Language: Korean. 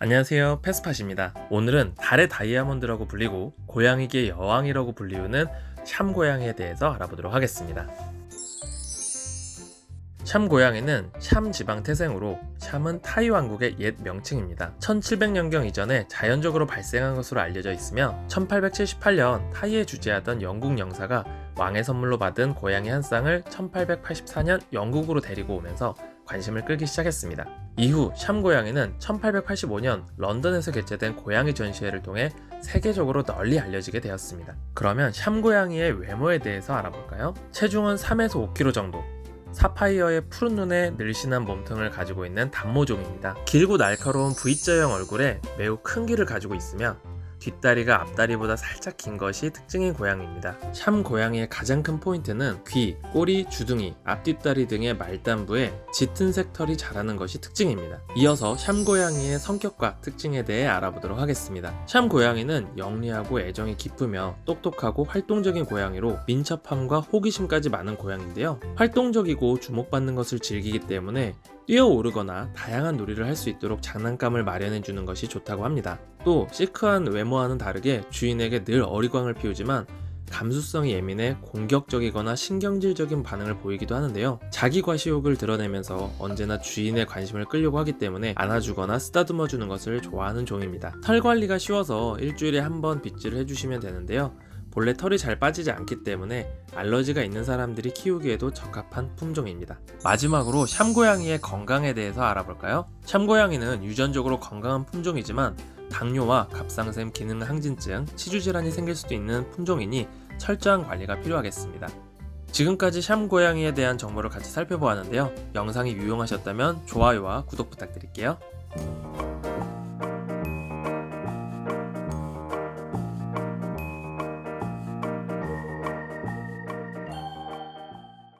안녕하세요. 페스팟입니다. 오늘은 달의 다이아몬드라고 불리고 고양이계 여왕이라고 불리우는 샴 고양이에 대해서 알아보도록 하겠습니다. 샴 고양이는 샴 지방 태생으로 샴은 타이 왕국의 옛 명칭입니다. 1700년경 이전에 자연적으로 발생한 것으로 알려져 있으며 1878년 타이에 주재하던 영국 영사가 왕의 선물로 받은 고양이 한 쌍을 1884년 영국으로 데리고 오면서 관심을 끌기 시작했습니다. 이후 샴 고양이는 1885년 런던에서 개최된 고양이 전시회를 통해 세계적으로 널리 알려지게 되었습니다. 그러면 샴 고양이의 외모에 대해서 알아볼까요? 체중은 3에서 5kg 정도. 사파이어의 푸른 눈에 늘씬한 몸통을 가지고 있는 단모종입니다. 길고 날카로운 V자형 얼굴에 매우 큰 귀를 가지고 있으며 뒷다리가 앞다리보다 살짝 긴 것이 특징인 고양이입니다. 샴 고양이의 가장 큰 포인트는 귀, 꼬리, 주둥이, 앞뒷다리 등의 말단부에 짙은 색 털이 자라는 것이 특징입니다. 이어서 샴 고양이의 성격과 특징에 대해 알아보도록 하겠습니다. 샴 고양이는 영리하고 애정이 깊으며 똑똑하고 활동적인 고양이로 민첩함과 호기심까지 많은 고양인데요. 활동적이고 주목받는 것을 즐기기 때문에 뛰어오르거나 다양한 놀이를 할 수 있도록 장난감을 마련해 주는 것이 좋다고 합니다. 또 시크한 외모와는 다르게 주인에게 늘 어리광을 피우지만 감수성이 예민해 공격적이거나 신경질적인 반응을 보이기도 하는데요. 자기 과시욕을 드러내면서 언제나 주인의 관심을 끌려고 하기 때문에 안아주거나 쓰다듬어 주는 것을 좋아하는 종입니다. 털 관리가 쉬워서 일주일에 한 번 빗질을 해주시면 되는데요. 본래 털이 잘 빠지지 않기 때문에 알러지가 있는 사람들이 키우기에도 적합한 품종입니다. 마지막으로 샴 고양이의 건강에 대해서 알아볼까요? 샴 고양이는 유전적으로 건강한 품종이지만 당뇨와 갑상샘 기능 항진증, 치주 질환이 생길 수도 있는 품종이니 철저한 관리가 필요하겠습니다. 지금까지 샴 고양이에 대한 정보를 같이 살펴보았는데요. 영상이 유용하셨다면 좋아요와 구독 부탁드릴게요.